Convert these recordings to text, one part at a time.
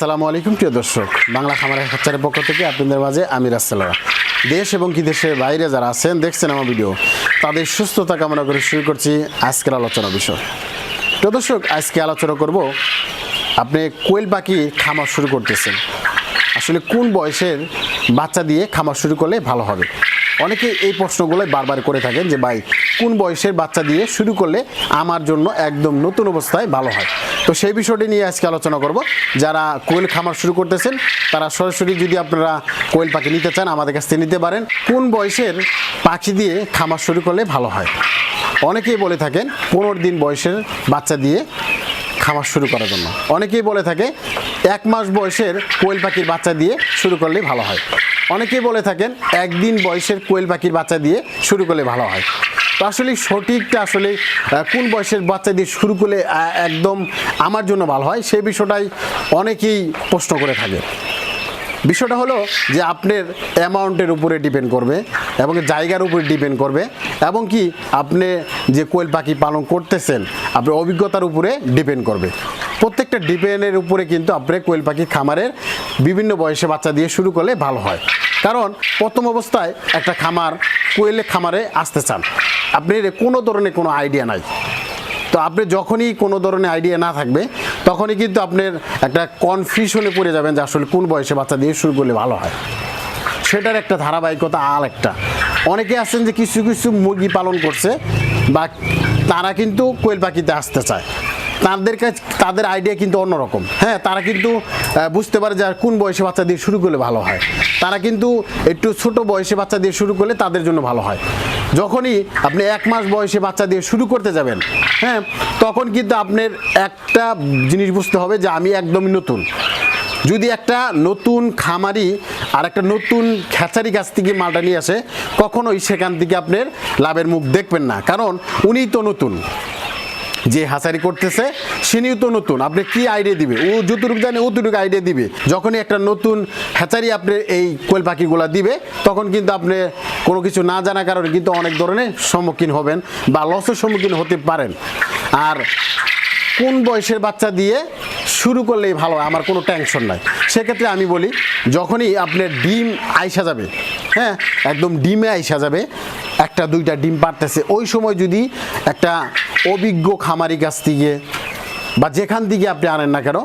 আসসালামু আলাইকুম, প্রিয় দর্শক। বাংলা খামারের খচ্চারের পক্ষ থেকে আপনাদের মাঝে আমি রাস্তালা দেশ এবং কি দেশের বাইরে যারা আছেন, দেখছেন আমার ভিডিও, তাদের সুস্থতা কামনা করে শুরু করছি আজকের আলোচনা বিষয়। প্রিয় দর্শক, আজকে আলোচনা করব, আপনি কোয়েল পাখি খামার শুরু করতেছেন। আসলে কোন বয়সের বাচ্চা দিয়ে খামার শুরু করলে ভালো হবে? অনেকে এই প্রশ্নগুলো বারবার করে থাকেন যে, ভাই কোন বয়সের বাচ্চা দিয়ে শুরু করলে আমার জন্য একদম নতুন অবস্থায় ভালো হয়? তো সেই বিষয়টি নিয়ে আজকে আলোচনা করব। যারা কোয়েল খামার শুরু করতেছেন, তারা সরাসরি যদি আপনারা কোয়েল পাখি নিতে চান, আমাদের কাছ থেকে নিতে পারেন। কোন বয়সের পাখি দিয়ে খামার শুরু করলে ভালো হয়? অনেকেই বলে থাকেন, পনেরো দিন বয়সের বাচ্চা দিয়ে খামার শুরু করার জন্য। অনেকেই বলে থাকে, এক মাস বয়সের কোয়েল পাখির বাচ্চা দিয়ে শুরু করলেই ভালো হয়। অনেকেই বলে থাকেন, একদিন বয়সের কোয়েল পাখির বাচ্চা দিয়ে শুরু করলে ভালো হয়। তো আসলে সঠিকটা আসলে কোন বয়সের বাচ্চা দিয়ে শুরু করলে একদম আমার জন্য ভালো হয় সেই বিষয়টাই অনেকেই প্রশ্ন করে থাকে। বিষয়টা হলো যে আপনার অ্যামাউন্টের উপরে ডিপেন্ড করবে এবং জায়গার উপরে ডিপেন্ড করবে এবং কি আপনি যে কোয়েল পাখি পালন করতেছেন, আপনার অভিজ্ঞতার উপরে ডিপেন্ড করবে। প্রত্যেকটা ডিপেন্ডের উপরে কিন্তু আপনি কোয়েল পাখি খামারের বিভিন্ন বয়সে বাচ্চা দিয়ে শুরু করলে ভালো হয়। কারণ প্রথম অবস্থায় একটা খামার কোয়েলের খামারে আসতে চান। আপনি কোনো ধরনের কোনো আইডিয়া নাই। তো আপনি যখনই কোনো ধরনের আইডিয়া না থাকবে, তখনই কিন্তু আপনার একটা কনফিউশনে পড়ে যাবেন যে আসলে কোন বয়সে বাচ্চা দিয়ে শুরু করলে ভালো হয়। সেটার একটা ধারাবাহিকতা আর একটা। অনেকে আছেন যে কিছু কিছু মুরগি পালন করছে বা তারা কিন্তু কোয়েল পাখিতে আসতে চায়। তাদের কাছে তাদের আইডিয়া কিন্তু অন্যরকম। হ্যাঁ তারা কিন্তু বুঝতে পারে যে আর কোন বয়সে বাচ্চা দিয়ে শুরু করলে ভালো হয়। তারা কিন্তু একটু ছোট বয়সে বাচ্চা দিয়ে শুরু করলে তাদের জন্য ভালো হয়। যখনই আপনি এক মাস বয়সে বাচ্চা দিয়ে শুরু করতে যাবেন হ্যাঁ তখন কিন্তু আপনার একটা জিনিস বুঝতে হবে যে আমি একদমই নতুন। যদি একটা নতুন খামারি আর একটা নতুন খেচারি গাছ থেকে মালটা নিয়ে আসে, কখনোই সেখান থেকে আপনার লাভের মুখ দেখবেন না। কারণ উনিই তো নতুন। যে হাসারি করতেছে সিনিও তো নতুন। আপনি কি আইডিয়া দিবে? ও যতটুকু জানে অতটুকু আইডিয়া দিবে। যখনই একটা নতুন হ্যাচারি আপনি এই কোয়েল পাখিগুলো দিবে তখন কিন্তু আপনি কোনো কিছু না জানার কারণে কিন্তু অনেক ধরনের সম্মুখীন হবেন বা লসের সম্মুখীন হতে পারেন। আর কোন বয়সের বাচ্চা দিয়ে শুরু করলেই ভালো হয়, আমার কোনো টেনশন নাই। সেক্ষেত্রে আমি বলি যখনই আপনার ডিম আইসা যাবে হ্যাঁ একদম ডিমে আইসা যাবে একটা, দুইটা ডিম পারতেছে ওই সময় যদি একটা অভিজ্ঞ খামারি কাছ থেকে বা যেখান থেকে আপনি আনেন না কেন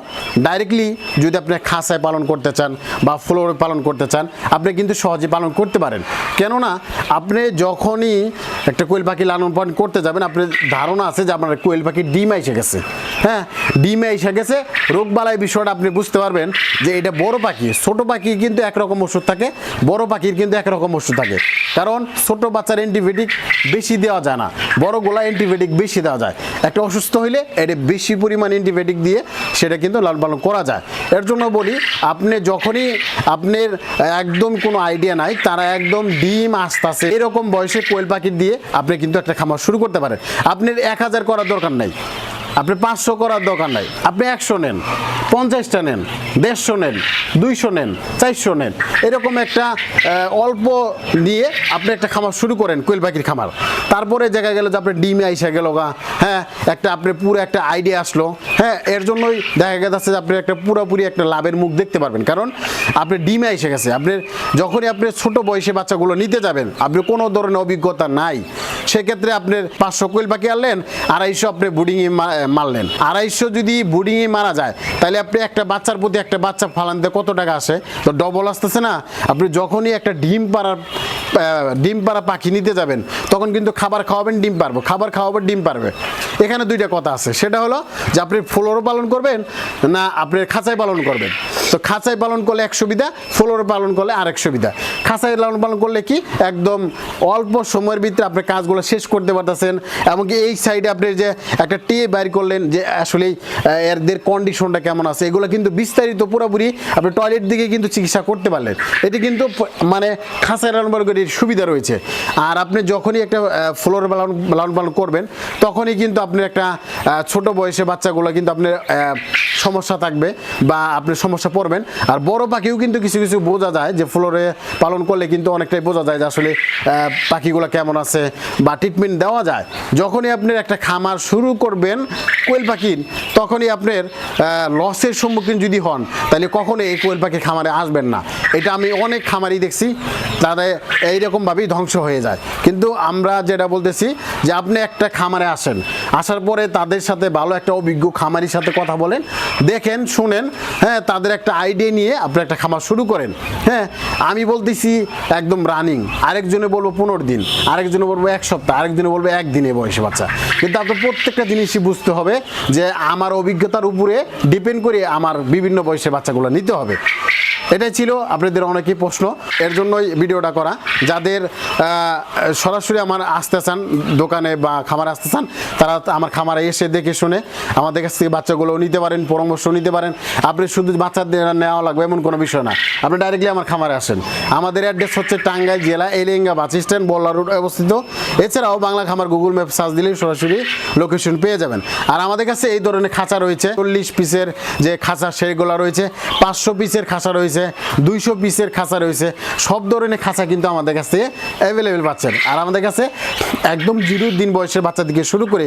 ডাইরেক্টলি যদি আপনি খাঁচায় পালন করতে চান বা ফ্লোরে পালন করতে চান, আপনি কিন্তু সহজে পালন করতে পারেন। কেননা, আপনি যখনই একটা কোয়েল পাখি লালন পালন করতে যাবেন, আপনার ধারণা আছে যে আপনার কোয়েল পাখি ডিম এসে গেছে। হ্যাঁ ডিমে এসে গেছে। রোগবালাই বিষয়টা আপনি বুঝতে পারবেন যে এটা বড় পাখি। ছোট পাখির কিন্তু একরকম ওষুধ থাকে, বড় পাখির কিন্তু একরকম ওষুধ থাকে। কারণ ছোট বাচ্চার অ্যান্টিবায়োটিক বেশি দেওয়া যায় না, বড় গোলা অ্যান্টিবায়োটিক বেশি দেওয়া যায়। একটা অসুস্থ হইলে এটা বেশি পরিমাণ অ্যান্টিবায়োটিক দিয়ে সেটা কিন্তু লালন পালন করা যায়। এর জন্য বলি, আপনি যখনই আপনার একদম কোনো আইডিয়া নাই, তারা একদম ডিম আসতেছে, এরকম বয়সে কোয়েল পাখি দিয়ে আপনি কিন্তু একটা খামার শুরু করতে পারেন। আপনার এক হাজার করার দরকার নাই। আপনি পাঁচশো করার দরকার নাই। আপনি একশো নেন, পঞ্চাশটা নেন, দেড়শো নেন, দুইশো নেন, চারশো নেন। এরকম একটা অল্প দিয়ে আপনি একটা খামার শুরু করেন, কোয়েল পাখির খামার। তারপরে দেখা গেল যে আপনার ডিমে আইসা গেল গা হ্যাঁ একটা আপনি পুরো একটা আইডিয়া আসলো। হ্যাঁ এর জন্যই দেখা গেছে যে আপনি একটা পুরোপুরি একটা লাভের মুখ দেখতে পারবেন। কারণ আপনি ডিমে এসে গেছে, আপনি যখনই আপনি ছোট বয়সে বাচ্চাগুলো নিতে যাবেন, আপনি কোনো ধরনের অভিজ্ঞতা নাই। সেক্ষেত্রে আপনি পাঁচশো কোয়েল পাখি আনলেন, আড়াইশো আপনি বুডিংয়ে মারলেন। আড়াইশো যদি বুডিংয়ে মারা যায়, তাহলে আপনি একটা বাচ্চার প্রতি একটা বাচ্চা ফালানতে কত টাকা আসে? তো ডবল আসতেছে না। আপনি যখনই একটা ডিম পাড়ার ডিম পাড়া পাখি নিতে যাবেন, তখন কিন্তু খাবার খাওয়াবেন, ডিম পারব খাবার খাওয়াবেন ডিম পারবে এখানে দুইটা কথা আছে। সেটা হলো যে আপনি ফ্লোরও পালন করবেন না আপনি খাঁচায় পালন করবেন? তো খাঁচায় পালন করলে এক সুবিধা ফ্লোরে পালন করলে আরেক সুবিধা। খাঁচায় লালন পালন করলে কি? একদম অল্প সময়ের ভিতরে আপনি কাজগুলো শেষ করতে পারতেছেন, এমনকি এই সাইডে আপনি যে একটা টে বাইর করলেন যে আসলে এদের কন্ডিশনটা কেমন আছে, এগুলো কিন্তু বিস্তারিত পুরোপুরি আপনি টয়লেট দিকে কিন্তু চিকিৎসা করতে পারলেন। এটি কিন্তু মানে খাঁচায় লালন পালন করে সুবিধা রয়েছে। আর আপনি যখনই একটা ফ্লোরে লালন লালন পালন করবেন, তখনই কিন্তু আপনি একটা ছোট বয়সে বাচ্চাগুলো কিন্তু আপনার সমস্যা থাকবে বা আপনি সমস্যা পড়বেন। আর বড় পাখিও কিন্তু কিছু কিছু বোঝা যায় যে ফ্লোরে পালন করলে কিন্তু অনেকটাই বোঝা যায় যে আসলে পাখিগুলো কেমন আছে বা ট্রিটমেন্ট দেওয়া যায়। যখনই আপনি একটা খামার শুরু করবেন কোয়েল পাখির, তখনই আপনার লসের সম্মুখীন যদি হন, তাহলে কখনো এই কোয়েল পাখির খামারে আসবেন না। এটা আমি অনেক খামারি দেখছি তাদের এইরকমভাবেই ধ্বংস হয়ে যায়। কিন্তু আমরা যেটা বলতেছি যে আপনি একটা খামারে আসেন, আসার পরে তাদের সাথে ভালো একটা অভিজ্ঞ খামারির সাথে কথা বলেন, দেখেন, শুনেন হ্যাঁ তাদের একটা আইডিয়া নিয়ে আপনি একটা খামার শুরু করেন। হ্যাঁ আমি বলতেছি একদম রানিং আরেকজনে বলব পনেরো দিন, আরেকজনে বলব এক সপ্তাহ, আরেকজনে বলব একদিনে বয়সে বাচ্চা। কিন্তু আপনার প্রত্যেকটা জিনিসই বুঝতে হবে যে আমার অভিজ্ঞতার উপরে ডিপেন্ড করে আমার বিভিন্ন বয়সের বাচ্চাগুলো নিতে হবে। এটাই ছিল আপনাদের অনেকেই প্রশ্ন। এর জন্যই ভিডিওটা করা। যাদের সরাসরি আমার আসতে চান, দোকানে বা খামারে আসতে চান, তারা আমার খামারে এসে দেখে শুনে আমাদের কাছ থেকে বাচ্চাগুলো নিতে পারেন, পরামর্শ নিতে পারেন। আপনি শুধু বাচ্চাদের নেওয়া লাগবে এমন কোনো বিষয় না। আপনি ডাইরেক্টলি আমার খামারে আসেন। আমাদের অ্যাড্রেস হচ্ছে টাঙ্গাইল জেলা, এলিঙ্গা বাস স্ট্যান্ড, বল্লা রোড অবস্থিত। এছাড়াও বাংলা খামার গুগল ম্যাপ সার্চ দিলেই সরাসরি লোকেশন পেয়ে যাবেন। আর আমাদের কাছে এই ধরনের খাঁচা রয়েছে। চল্লিশ পিসের যে খাঁচা সেইগুলো রয়েছে। পাঁচশো পিসের খাঁচা রয়েছে। দুইশো পিসের খাঁচা রয়েছে। সব ধরনের খাঁচা কিন্তু আমাদের কাছ অ্যাভেলেবেল পাচ্ছেন। আর আমাদের কাছে একদম জিরো দিন বয়সের বাচ্চা থেকে শুরু করে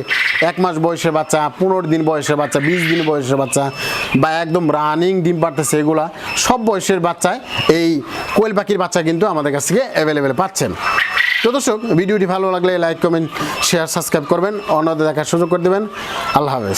এক মাস বয়সের বাচ্চা, পনেরো দিন বয়সের বাচ্চা, বিশ দিন বয়সের বাচ্চা বা একদম রানিং ডিম পারতেছে এগুলা, সব বয়সের বাচ্চায় এই কোয়েল পাখির বাচ্চা কিন্তু আমাদের কাছ থেকে অ্যাভেলেবেল পাচ্ছেন। তো দর্শক, ভিডিওটি ভালো লাগলে লাইক কমেন্ট শেয়ার সাবস্ক্রাইব করবেন। অন্যদের দেখার সুযোগ করে দেবেন। আল্লাহ হাফেজ।